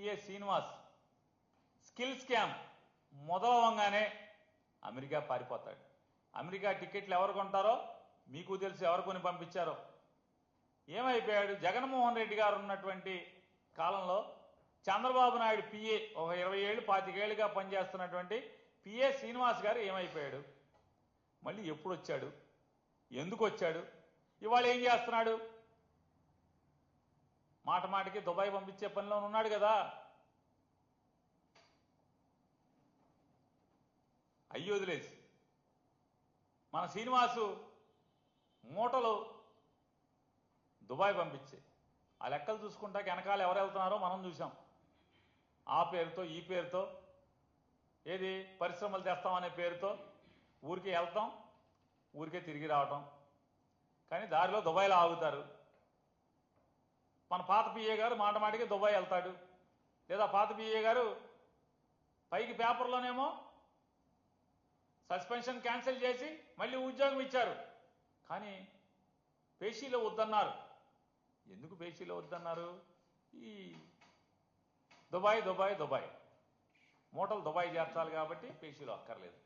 ఏ Srinivas? Skill scam మొదలవంగానే America పారిపోతాడు. America టికెట్లు ఎవరు కొంటారో మీకు తెలిసి ఎవరు కొని పంపించారో. ఏమైపోయాడు? జగన్మోహన్ రెడ్డి గారు ఉన్నటువంటి కాలంలో చంద్రబాబు నాయుడు పిఏ ఒక ఇరవై ఏళ్ళు పాతికేళ్ళుగా పనిచేస్తున్నటువంటి పిఏ శ్రీనివాస్ గారు ఏమైపోయాడు? మళ్ళీ ఎప్పుడు వచ్చాడు ఎందుకు వచ్చాడు ఇవాళ ఏం చేస్తున్నాడు? మాట మాటికి దుబాయ్ పంపించే పనిలో ఉన్నాడు కదా. అయ్యి వదిలేసి. మన శ్రీనివాసు మూటలు దుబాయ్ పంపించే. ఆ లెక్కలు చూసుకుంటా వెనకాల ఎవరు వెళ్తున్నారో మనం చూసాం ఆ పేరుతో ఈ పేరుతో ఏది పరిశ్రమలు తెస్తామనే పేరుతో ఊరికే వెళ్తాం ఊరికే తిరిగి రావటం. కానీ దారిలో దుబాయ్లో ఆగుతారు. మన పాత పిఏ గారు మాట మాటికి దుబాయ్ వెళ్తాడు. లేదా పాత పిఏ గారు పైకి పేపర్లోనేమో సస్పెన్షన్ క్యాన్సిల్ చేసి మళ్ళీ ఉద్యోగం ఇచ్చారు. కానీ పేషీలో వద్దన్నారు. ఎందుకు పేషీలో వద్దన్నారు? ఈ దుబాయ్ దుబాయ్ దుబాయ్. మూటలు దుబాయ్ చేర్చాలి కాబట్టి పేషీలో అక్కర్లేదు.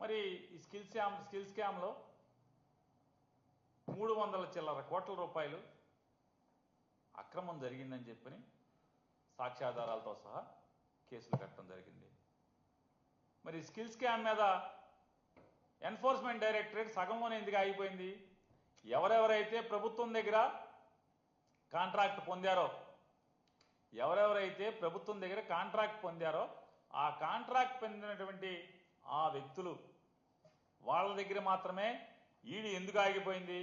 మరి ఈ స్కిల్ స్కామ్ స్కిల్ స్కామ్లో మూడు వందల చిల్లర కోట్ల రూపాయలు అక్రమం జరిగిందని చెప్పని సాక్ష్యాధారాలతో సహా కేసులు కట్టడం జరిగింది. మరి స్కిల్స్ స్కామ్ మీద ఎన్ఫోర్స్మెంట్ డైరెక్టరేట్ సగంలోనే ఎందుకు ఆగిపోయింది. ఎవరెవరైతే ప్రభుత్వం దగ్గర కాంట్రాక్ట్ పొందారో ఎవరెవరైతే ప్రభుత్వం దగ్గర కాంట్రాక్ట్ పొందారో ఆ కాంట్రాక్ట్ పొందినటువంటి ఆ వ్యక్తులు వాళ్ళ దగ్గర మాత్రమే ఈడీ ఎందుకు ఆగిపోయింది?